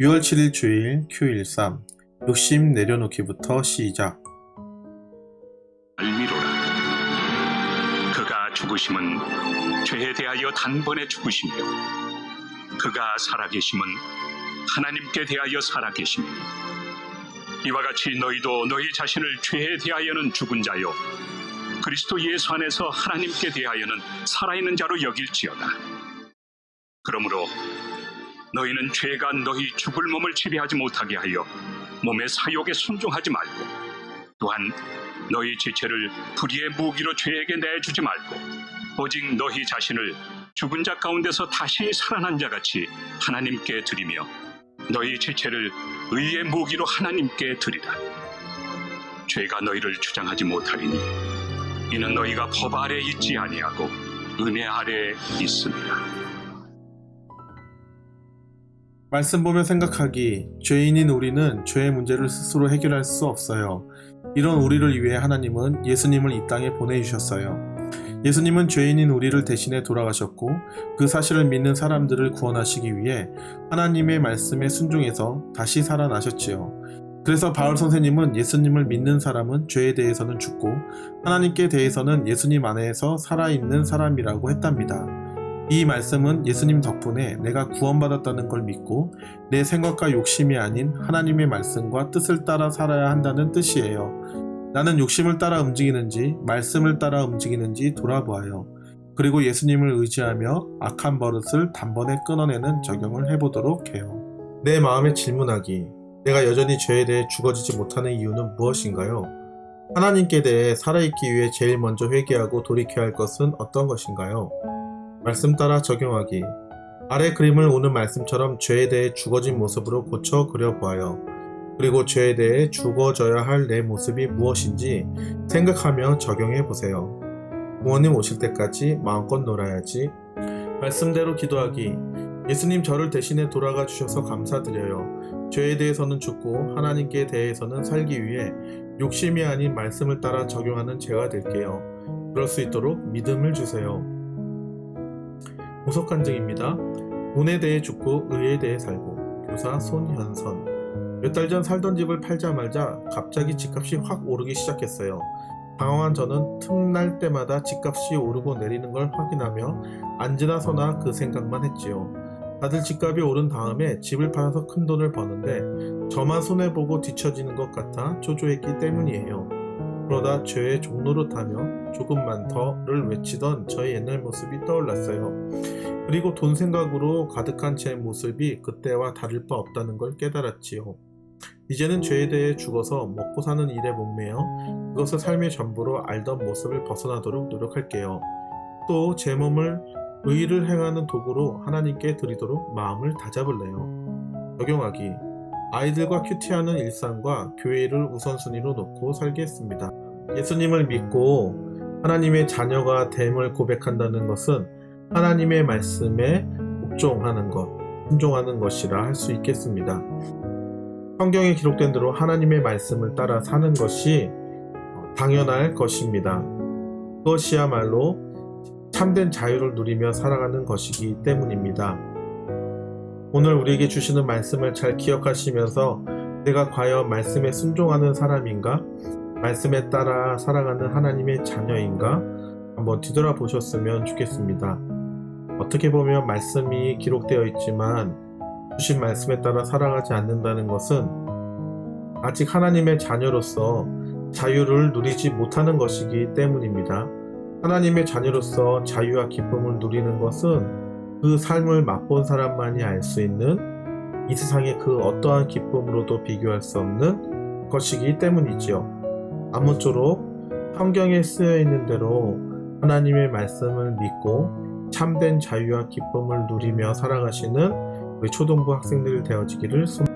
6월 7일 주일 Q13 욕심 내려놓기부터 시작 알미로라. 그가 죽으심은 죄에 대하여 단번에 죽으시며 그가 살아계심은 하나님께 대하여 살아계심이니 이와 같이 너희도 너희 자신을 죄에 대하여는 죽은 자요 그리스도 예수 안에서 하나님께 대하여는 살아있는 자로 여길지어다. 그러므로 너희는 죄가 너희 죽을 몸을 지배하지 못하게 하여 몸의 사욕에 순종하지 말고 또한 너희 지체를 불의의 무기로 죄에게 내주지 말고 오직 너희 자신을 죽은 자 가운데서 다시 살아난 자 같이 하나님께 드리며 너희 지체를 의의 무기로 하나님께 드리라. 죄가 너희를 주장하지 못하리니 이는 너희가 법 아래 있지 아니하고 은혜 아래 있습니다. 말씀 보며 생각하기 죄인인 우리는 죄의 문제를 스스로 해결할 수 없어요. 이런 우리를 위해 하나님은 예수님을 이 땅에 보내주셨어요. 예수님은 죄인인 우리를 대신해 돌아가셨고 그 사실을 믿는 사람들을 구원하시기 위해 하나님의 말씀에 순종해서 다시 살아나셨지요. 그래서 바울 선생님은 예수님을 믿는 사람은 죄에 대해서는 죽고 하나님께 대해서는 예수님 안에서 살아있는 사람이라고 했답니다. 이 말씀은 예수님 덕분에 내가 구원받았다는 걸 믿고 내 생각과 욕심이 아닌 하나님의 말씀과 뜻을 따라 살아야 한다는 뜻이에요. 나는 욕심을 따라 움직이는지 말씀을 따라 움직이는지 돌아보아요. 그리고 예수님을 의지하며 악한 버릇을 단번에 끊어내는 적용을 해보도록 해요. 내 마음에 질문하기. 내가 여전히 죄에 대해 죽어지지 못하는 이유는 무엇인가요? 하나님께 대해 살아있기 위해 제일 먼저 회개하고 돌이켜야 할 것은 어떤 것인가요? 말씀 따라 적용하기. 아래 그림을 오는 말씀처럼 죄에 대해 죽어진 모습으로 고쳐 그려보아요. 그리고 죄에 대해 죽어져야 할 내 모습이 무엇인지 생각하며 적용해 보세요. 부모님 오실 때까지 마음껏 놀아야지. 말씀대로 기도하기. 예수님 저를 대신해 돌아가 주셔서 감사드려요. 죄에 대해서는 죽고 하나님께 대해서는 살기 위해 욕심이 아닌 말씀을 따라 적용하는 제가 될게요. 그럴 수 있도록 믿음을 주세요. 보석간증입니다. 돈에 대해 죽고 의에 대해 살고 교사 손현선 몇 달 전 살던 집을 팔자마자 갑자기 집값이 확 오르기 시작했어요. 당황한 저는 틈날 때마다 집값이 오르고 내리는 걸 확인하며 앉으나 서나 그 생각만 했지요. 다들 집값이 오른 다음에 집을 팔아서 큰 돈을 버는데 저만 손해보고 뒤처지는 것 같아 초조했기 때문이에요. 그러다 죄의 타며 조금만 더를 외치던 저의 옛날 모습이 떠올랐어요. 그리고 돈 생각으로 가득한 제 모습이 그때와 다를 바 없다는 걸 깨달았지요. 이제는 죄에 대해 죽어서 먹고 사는 일에 목매여 그것을 삶의 전부로 알던 모습을 벗어나도록 노력할게요. 또 제 몸을 의를 행하는 도구로 하나님께 드리도록 마음을 다잡을래요. 적용하기. 아이들과 큐티하는 일상과 교회를 우선순위로 놓고 살겠습니다. 예수님을 믿고 하나님의 자녀가 됨을 고백한다는 것은 하나님의 말씀에 복종하는 것, 순종하는 것이라 할 수 있겠습니다. 성경에 기록된 대로 하나님의 말씀을 따라 사는 것이 당연할 것입니다. 그것이야말로 참된 자유를 누리며 살아가는 것이기 때문입니다. 오늘 우리에게 주시는 말씀을 잘 기억하시면서 내가 과연 말씀에 순종하는 사람인가? 말씀에 따라 살아가는 하나님의 자녀인가? 한번 뒤돌아보셨으면 좋겠습니다. 어떻게 보면 말씀이 기록되어 있지만 주신 말씀에 따라 살아가지 않는다는 것은 아직 하나님의 자녀로서 자유를 누리지 못하는 것이기 때문입니다. 하나님의 자녀로서 자유와 기쁨을 누리는 것은 그 삶을 맛본 사람만이 알 수 있는 이 세상의 그 어떠한 기쁨으로도 비교할 수 없는 것이기 때문이지요. 아무쪼록 성경에 쓰여 있는 대로 하나님의 말씀을 믿고 참된 자유와 기쁨을 누리며 살아가시는 우리 초등부 학생들 되어지기를 소망